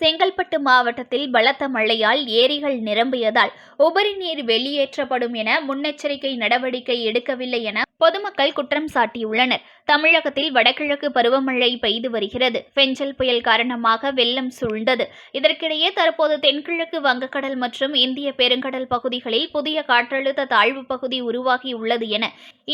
செங்கல்பட்டு மாவட்டத்தில் பலத்த மழையால் ஏரிகள் நிரம்பியதால் உபரி நீர் வெளியேற்றப்படும் என முன்னெச்சரிக்கை நடவடிக்கை எடுக்கவில்லை என பொதுமக்கள் குற்றம் சாட்டியுள்ளனர். தமிழகத்தில் வடகிழக்கு பருவமழை பெய்து வருகிறது. பெஞ்சல் புயல் காரணமாக வெள்ளம் சூழ்ந்தது. இதற்கிடையே தற்போது தென்கிழக்கு வங்கக்கடல் மற்றும் இந்திய பெருங்கடல் பகுதிகளில் புதிய காற்றழுத்த தாழ்வு பகுதி உருவாகியுள்ளது என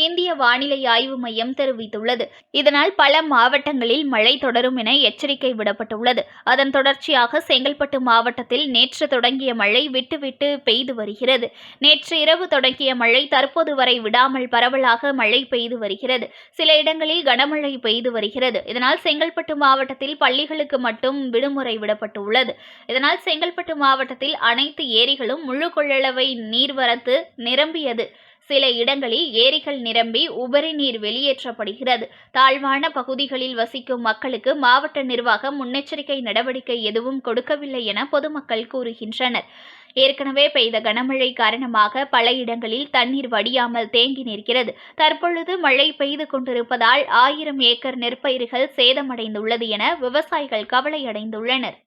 இந்திய வானிலை ஆய்வு மையம் தெரிவித்துள்ளது. இதனால் பல மாவட்டங்களில் மழை தொடரும் என எச்சரிக்கை விடப்பட்டுள்ளது. அதன் தொடர்ச்சியாக செங்கல்பட்டு மாவட்டத்தில் நேற்று தொடங்கிய மழை விட்டுவிட்டு பெய்து வருகிறது. நேற்று இரவு தொடங்கிய மழை தற்போது வரை விடாமல் பரவலாக மழை பெய்து வருகிறது. சில இடங்களில் கனமழை பெய்து வருகிறது. இதனால் செங்கல்பட்டு மாவட்டத்தில் பள்ளிகளுக்கு மட்டும் விடுமுறை விடப்பட்டுள்ளது. இதனால் செங்கல்பட்டு மாவட்டத்தில் அனைத்து ஏரிகளும் முழு கொள்ளளவை நீர்வரத்து நிரம்பியது. சில இடங்களில் ஏரிகள் நிரம்பி உபரி நீர் வெளியேற்றப்படுகிறது. தாழ்வான பகுதிகளில் வசிக்கும் மக்களுக்கு மாவட்ட நிர்வாகம் முன்னெச்சரிக்கை நடவடிக்கை எதுவும் கொடுக்கவில்லை என பொதுமக்கள் கூறுகின்றனர். ஏற்கனவே பெய்த கனமழை காரணமாக பல இடங்களில் தண்ணீர் வடியாமல் தேங்கி நிற்கிறது. தற்பொழுது மழை பெய்து கொண்டிருப்பதால் ஆயிரம் ஏக்கர் நெற்பயிர்கள் சேதமடைந்துள்ளது என விவசாயிகள் கவலையடைந்துள்ளனர்.